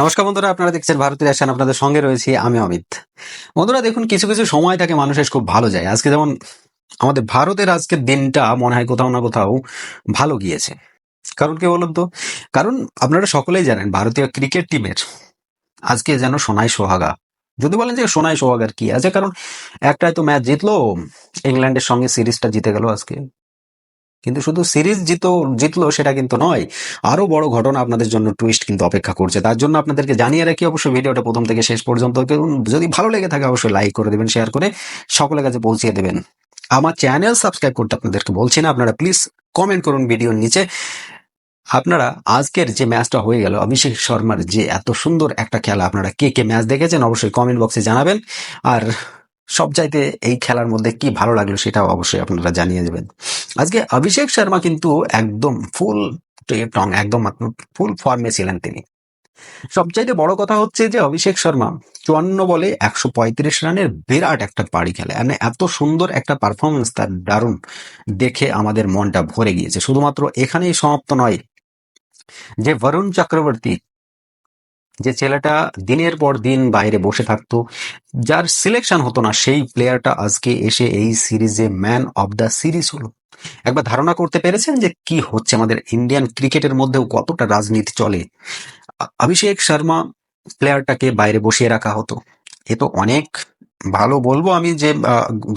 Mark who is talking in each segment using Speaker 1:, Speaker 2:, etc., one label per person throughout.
Speaker 1: নমস্কার বন্ধুরা, আপনারা দেখছেন ভারতীয় আসেন আপনাদের সঙ্গে রয়েছি আমি অমিত। বন্ধুরা, দেখুন, কিছু কিছু সময় থাকে মানুষের খুব ভালো যায়। আজকে যেমন আমাদের ভারতের আজকের দিনটা মনে হয় কোথাও না কোথাও ভালো গিয়েছে। কারণ কি বলুন তো? কারণ আপনারা সকলেই জানেন, ভারতীয় ক্রিকেট টিমের আজকে যেন সোনাই সোহাগা। যদি বলেন যে সোনাই সোহাগার কি আছে? কারণ একটাই তো ম্যাচ জিতলো, ইংল্যান্ডের সঙ্গে সিরিজটা জিতে গেল আজকে। কিন্তু শুধু সিরিজ জিত, জিতলো সেটা কিন্তু নয়, আরও বড় ঘটনা আপনাদের জন্য টুইস্ট কিন্তু অপেক্ষা করছে। তার জন্য আপনাদেরকে জানিয়ে রাখি অবশ্যই ভিডিওটা প্রথম থেকে শেষ পর্যন্ত যদি ভালো লেগে থাকে অবশ্যই লাইক করে দেবেন শেয়ার করে সকলের কাছে পৌঁছিয়ে দেবেন। আমার চ্যানেল সাবস্ক্রাইব করতে আপনাদেরকে বলছি না, আপনারা প্লিজ কমেন্ট করুন ভিডিওর নিচে। আপনারা আজকের যে ম্যাচটা হয়ে গেল, অভিষেক শর্মার যে এত সুন্দর একটা খেলা, আপনারা কে কে ম্যাচ দেখেছেন অবশ্যই কমেন্ট বক্সে জানাবেন। আর সব চাইতে এই খেলার মধ্যে কি ভালো লাগল সেটাও অবশ্যই আপনারা জানিয়ে দেবেন। আজকে অভিষেক শর্মা কিন্তু একদম ফুল টং একদম ফুল ফর্মে ছিলেন তিনি। সবচাইতে বড় কথা হচ্ছে যে অভিষেক শর্মা চুয়ান্ন বলে একশো পঁয়ত্রিশ রানের বিরাট একটা পাড়ি খেলে। মানে এত সুন্দর একটা পারফরমেন্স তার দারুণ দেখে আমাদের মনটা ভরে গিয়েছে। শুধুমাত্র এখানেই সমাপ্ত নয়, যে বরুণ চক্রবর্তী যে ছেলেটা দিনের পর দিন বাইরে বসে থাকতো, যার সিলেকশন হতো না, সেই প্লেয়ারটা আজকে এসে এই সিরিজে ম্যান অব দ্য সিরিজ হলো। একবার ধারণা করতে পেরেছেন যে কি হচ্ছে? আমাদের ইন্ডিয়ান ক্রিকেটের মধ্যেও কতটা রাজনীতি চলে? অভিষেক শর্মা প্লেয়ারটাকে বাইরে বসিয়ে রাখা হতো। এ তো অনেক ভালো বলব আমি যে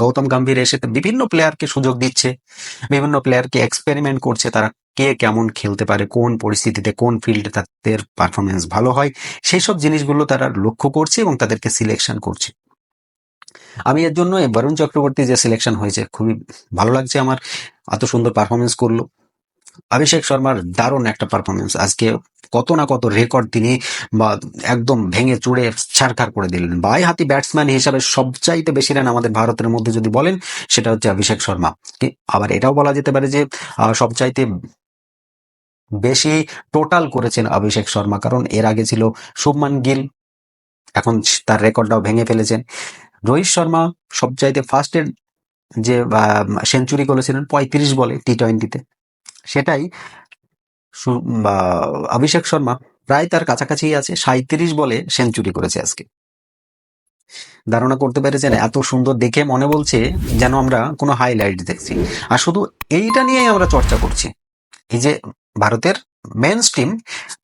Speaker 1: গৌতম গম্ভীর এসে বিভিন্ন প্লেয়ারকে সুযোগ দিচ্ছে, বিভিন্ন প্লেয়ারকে এক্সপেরিমেন্ট করছে, তারা কে কেমন খেলতে পারে, কোন পরিস্থিতিতে, কোন ফিল্ডে তাদের পারফরমেন্স ভালো হয় সেই সব জিনিসগুলো তারা লক্ষ্য করছে এবং তাদেরকে সিলেকশন করছে। আমি এর জন্য বরুণ চক্রবর্তী যে সিলেকশন হয়েছে, খুবই ভালো লাগছে আমার, এত সুন্দর পারফরমেন্স করল। অভিষেক শর্মার দারুণ একটা পারফরমেন্স আজকে কত না কত রেকর্ড তিনি বা একদম ভেঙে চুড়ে ছারখার করে দিলেন। বাই হাতি ব্যাটসম্যান হিসাবে সবচাইতে বেশি রান আমাদের ভারতের মধ্যে যদি বলেন, সেটা হচ্ছে অভিষেক শর্মা। আবার এটাও বলা যেতে পারে যে সবচাইতে বেশি টোটাল করেছেন অভিষেক শর্মা, কারণ এর আগে ছিল শুভমান গিল। এখন তার রেকর্ডটাও ভেঙে ফেলেছেন। রোহিত শর্মা সবচাইতে ফার্স্টের যে সেঞ্চুরি করেছিলেন, পঁয়ত্রিশ বলে টি টোয়েন্টিতে সেটাই অভিষেক শর্মা প্রায় তার কাছাকাছি আছে সাঁত্রিশ বলে সেঞ্চুরি করেছে আজকে। ধারণা করতে পেরেছেন, এত সুন্দর দেখে মনে বলছে যেন আমরা কোনো হাইলাইট দেখছি। আর শুধু এইটা নিয়েই আমরা চর্চা করছি। এই যে ভারতের মেন স্ট্রিম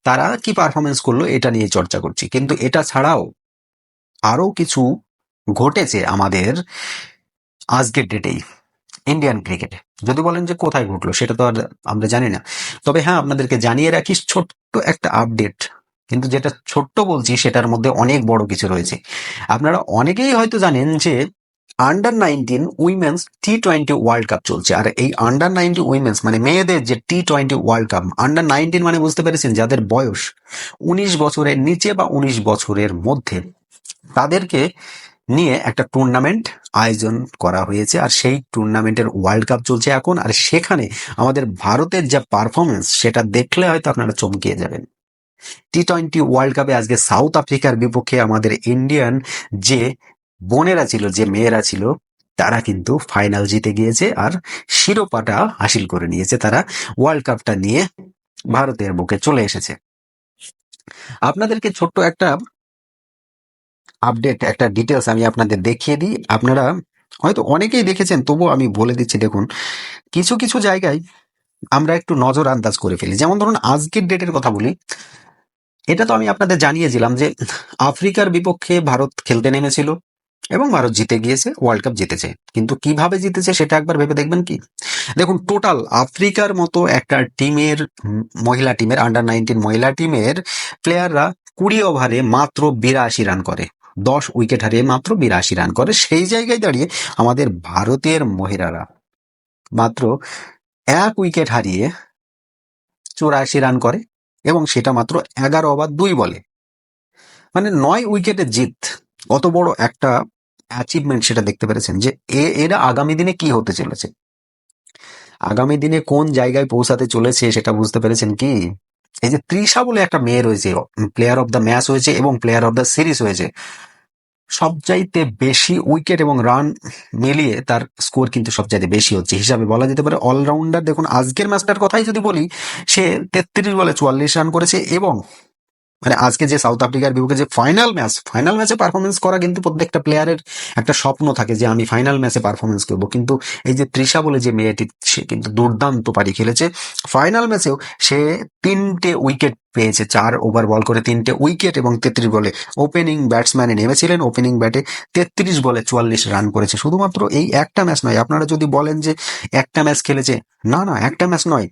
Speaker 1: তারা কি পারফরমেন্স করল এটা নিয়ে চর্চা করছি। কিন্তু এটা ছাড়াও আরও কিছু ঘটেছে আমাদের আজকের ডেটেই ইন্ডিয়ান ক্রিকেটে যদি বলেন যে কোথায় ঘটলো, সেটা তো আর আমরা জানি না। তবে হ্যাঁ আপনাদেরকে জানিয়ে রাখি, ছোট্ট একটা আপডেট কিন্তু যেটা ছোট্ট বলছি, সেটার মধ্যে অনেক বড় কিছু রয়েছে। আপনারা অনেকেই হয়তো জানেন যে under nineteen women's T twenty world cup চলছে। আর এই আন্ডার নাইনটি উইমেন্স মানে মেয়েদের যে T twenty world cup under nineteen মানে বুঝতে পেরেছেন যাদের বয়স উনিশ বছরের নিচে বা উনিশ বছরের মধ্যে, তাদেরকে নিয়ে একটা টুর্নামেন্ট আয়োজন করা হয়েছে। আর সেই টুর্নামেন্টের ওয়ার্ল্ড কাপ চলছে এখন। আর সেখানে আমাদের ভারতের যা পারফরমেন্স সেটা দেখলে হয়তো আপনারা চমকিয়ে যাবেন। টি টোয়েন্টি ওয়ার্ল্ড কাপে আজকে সাউথ আফ্রিকার বিপক্ষে আমাদের ইন্ডিয়ান যে বোনেরা ছিল, যে মেয়েরা ছিল, তারা কিন্তু ফাইনাল জিতে গিয়েছে আর শিরোপাটা হাসিল করে নিয়েছে। তারা ওয়ার্ল্ড কাপটা নিয়ে ভারতের বুকে চলে এসেছে। আপনাদেরকে ছোট্ট একটা আপডেট একটা ডিটেলস আমি আপনাদের দেখিয়ে দিই। আপনারা হয়তো অনেকেই দেখেছেন, তবুও আমি বলে দিচ্ছি, দেখুন, কিছু কিছু জায়গায় আমরা একটু নজর আন্দাজ করে ফেলি। যেমন ধরুন, আজকের ডেটের কথা বলি। এটা তো আমি আপনাদের জানিয়েছিলাম যে আফ্রিকার বিপক্ষে ভারত খেলতে নেমেছিল। এবং ভারত জিতে গিয়েছে ওয়ার্ল্ড কাপ জিতেছে। কিন্তু কীভাবে জিতেছে সেটা একবার ভেবে দেখবেন কি? দেখুন টোটাল আফ্রিকার মতো একটা টিমের মহিলা টিমের আন্ডার নাইনটিন মহিলা টিমের প্লেয়াররা কুড়ি ওভারে মাত্র বিরাশি রান করে। দশ উইকেট হারিয়ে মাত্র বিরাশি রান করে। সেই জায়গায় দাঁড়িয়ে আমাদের ভারতের মহিলারা মাত্র এক উইকেট হারিয়ে চৌরাশি রান করে এবং সেটা মাত্র এগারো ওভার দুই বলে। মানে নয় উইকেটে জিত। কত বড় একটা অ্যাচিভমেন্ট সেটা দেখতে পেরেছেন যে এরা আগামী দিনে কি হতে চলেছে? আগামী দিনে কোন জায়গায় পৌঁছাতে চলেছে সেটা বুঝতে পেরেছেন কি? এই যে ত্রিশা বলে একটা মেয়ে রয়েছে প্লেয়ার অফ দ্য ম্যাচ হয়েছে এবং প্লেয়ার অফ দ্য সিরিজ হয়েছে। সবচাইতে বেশি উইকেট এবং রান মিলিয়ে তার স্কোর কিন্তু সবচাইতে বেশি হচ্ছে। হিসাবে বলা যেতে পারে অলরাউন্ডার দেখুন, আজকের ম্যাচটার কথাই যদি বলি, সে তেত্রিশ বলে চুয়াল্লিশ রান করেছে এবং মানে আজকে যে সাউথ আফ্রিকার বিপক্ষে যে ফাইনাল ম্যাচ ফাইনাল ম্যাচে পারফরমেন্স করা কিন্তু প্রত্যেকটা প্লেয়ারের একটা স্বপ্ন থাকে যে আমি ফাইনাল ম্যাচে পারফরমেন্স করব। কিন্তু এই যে তৃষা বলে যে মেয়েটি, সে কিন্তু দুর্দান্ত পারি খেলেছে। ফাইনাল ম্যাচেও সে তিনটে উইকেট পেয়েছে, চার ওভার বল করে তিনটে উইকেট এবং তেত্রিশ বলে। ওপেনিং ব্যাটসম্যানে নেমেছিলেন ওপেনিং ব্যাটে তেত্রিশ বলে চুয়াল্লিশ রান করেছে। শুধুমাত্র এই একটা ম্যাচ নয়, আপনারা যদি বলেন যে একটা ম্যাচ খেলেছে, না না, একটা ম্যাচ নয়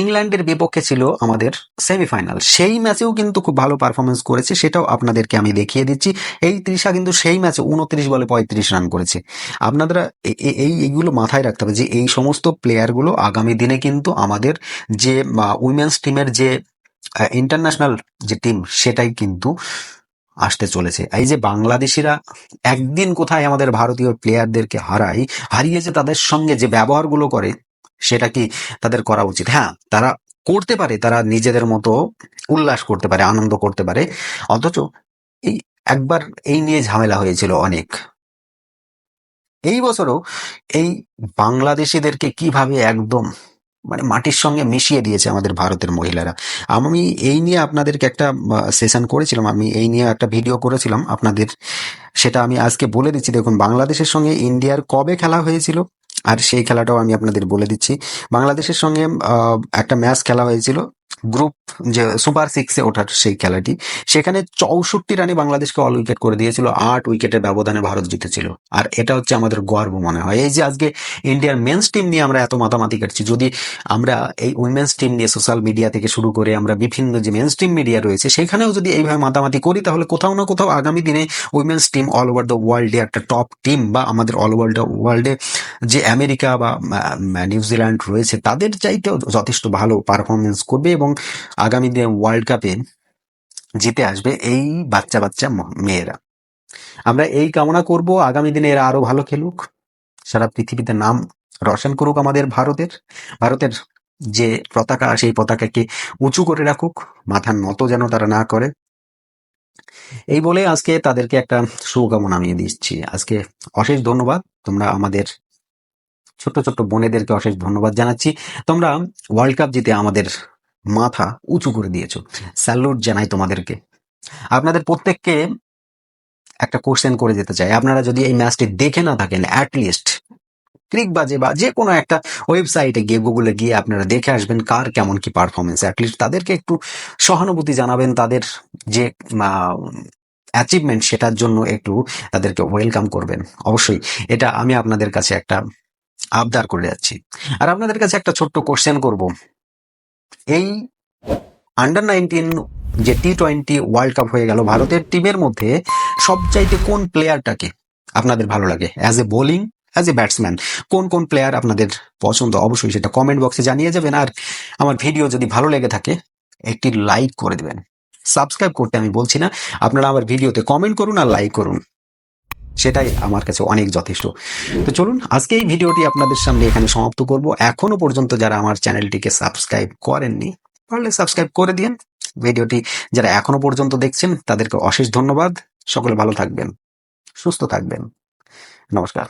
Speaker 1: ইংল্যান্ডের বিপক্ষে ছিল আমাদের সেমিফাইনাল সেই ম্যাচেও কিন্তু খুব ভালো পারফরমেন্স করেছে, সেটাও আপনাদেরকে আমি দেখিয়ে দিচ্ছি। এই তৃষা কিন্তু সেই ম্যাচে উনত্রিশ বলে পঁয়ত্রিশ রান করেছে। আপনারা এই এইগুলো মাথায় রাখতে হবে যে এই সমস্ত প্লেয়ারগুলো আগামী দিনে কিন্তু আমাদের যে উইমেন্স টিমের যে ইন্টারন্যাশনাল যে টিম সেটাই কিন্তু আসতে চলেছে। এই যে বাংলাদেশিরা একদিন কোথায় আমাদের ভারতীয় প্লেয়ারদেরকে হারায়, হারিয়ে যে তাদের সঙ্গে যে ব্যবহারগুলো করে সেটা কি তাদের করা উচিত? হ্যাঁ তারা করতে পারে, তারা নিজেদের মতো উল্লাস করতে পারে, আনন্দ করতে পারে। অথচ এই একবার এই নিয়ে ঝামেলা হয়েছিল অনেক। এই বছরও এই বাংলাদেশিদেরকে কীভাবে একদম মানে মাটির সঙ্গে মিশিয়ে দিয়েছে আমাদের ভারতের মহিলারা। আমি এই নিয়ে আপনাদেরকে একটা সেশন করেছিলাম, আমি এই নিয়ে একটা ভিডিও করেছিলাম আপনাদের। সেটা আমি আজকে বলে দিচ্ছি। দেখুন, বাংলাদেশের সঙ্গে ইন্ডিয়ার কবে খেলা হয়েছিল? আর সেই খেলাটাও আমি আপনাদের বলে দিচ্ছি। বাংলাদেশের সঙ্গে একটা ম্যাচ খেলা হয়েছিল। গ্রুপ যে সুপার সিক্সে ওঠার সেই খেলাটি, সেখানে চৌষট্টি রানে বাংলাদেশকে অল উইকেট করে দিয়েছিল, আট উইকেটের ব্যবধানে ভারত জিতেছিল। আর এটা হচ্ছে আমাদের গর্ব মনে হয়। এই যে আজকে ইন্ডিয়ার মেন্স টিম নিয়ে আমরা এত মাতামাতি কাটছি, যদি আমরা এই উইমেন্স টিম নিয়ে সোশ্যাল মিডিয়া থেকে শুরু করে আমরা বিভিন্ন যে মেন্স টিম মিডিয়া রয়েছে, সেখানেও যদি এইভাবে মাতামাতি করি, তাহলে কোথাও না কোথাও আগামী দিনে women's team all over the ওয়ার্ল্ডে একটা টপ টিম বা আমাদের অল ওভার দ্য ওয়ার্ল্ডে যে আমেরিকা বা নিউজিল্যান্ড রয়েছে, তাদের চাইতেও যথেষ্ট ভালো পারফরমেন্স করবে এবং আগামী দিনে ওয়ার্ল্ড কাপে জিতে আসবে এই বাচ্চা বাচ্চা মেয়েরা। আমরা এই কামনা করব, আগামী দিনে এরা আরও ভালো খেলুক। সারা পৃথিবীতে নাম রোশন করুক আমাদের ভারতের। ভারতের যে পতাকা, সেই পতাকাকে উঁচু করে রাখুক, মাথা নত যেন তারা না করে। এই বলে আজকে তাদেরকে একটা শুভকামনা আমি দিচ্ছি। আজকে অশেষ ধন্যবাদ। তোমরা আমাদের ছোট্ট ছোট্ট বোনেদেরকে অশেষ ধন্যবাদ জানাচ্ছি। তোমরা ওয়ার্ল্ড কাপ জিতে আমাদের মাথা উঁচু করে দিয়েছ। স্যালুট জানাই তোমাদেরকে। আপনাদের প্রত্যেককে একটা কোশ্চেন করে যেতে চাই। আপনারা যদি এই ম্যাচটি দেখে না থাকেন অ্যাটলিস্ট ক্রিক বাজে বা যে কোনো একটা ওয়েবসাইটে গিয়ে গুগলে গিয়ে আপনারা দেখে আসবেন কার কেমন কি পারফরমেন্স অ্যাটলিস্ট তাদেরকে একটু সহানুভূতি জানাবেন, তাদের যে অ্যাচিভমেন্ট সেটার জন্য একটু তাদেরকে ওয়েলকাম করবেন। অবশ্যই এটা আমি আপনাদের কাছে একটা আবদার করে যাচ্ছি। আর আপনাদের কাছে একটা ছোট্ট কোশ্চেন করব। এই আন্ডার নাইনটিন যে টি টোয়েন্টি ওয়ার্ল্ড কাপ হয়ে গেল, ভারতের টিমের মধ্যে সবচাইতে কোন প্লেয়ারটাকে আপনাদের ভালো লাগে? As a bowling as a batsman কোন কোন প্লেয়ার আপনাদের পছন্দ? অবশ্যই সেটা কমেন্ট বক্সে জানিয়ে যাবেন আর আমার ভিডিও যদি ভালো লেগে থাকে, একটি লাইক করে দেবেন। সাবস্ক্রাইব করতে আমি বলছি না, আপনারা আমার ভিডিওতে কমেন্ট করুন আর লাইক করুন। সেটাই আমার কাছে অনেক যথেষ্ট। তো চলুন, আজকে এই ভিডিওটি আপনাদের সামনে এখানে সমাপ্ত করব। এখনও পর্যন্ত যারা আমার চ্যানেলটিকে সাবস্ক্রাইব করেননি পারলে সাবস্ক্রাইব করে দিন। ভিডিওটি যারা এখনও পর্যন্ত দেখছেন, তাদেরকে অশেষ ধন্যবাদ। সকলে ভালো থাকবেন, সুস্থ থাকবেন। নমস্কার।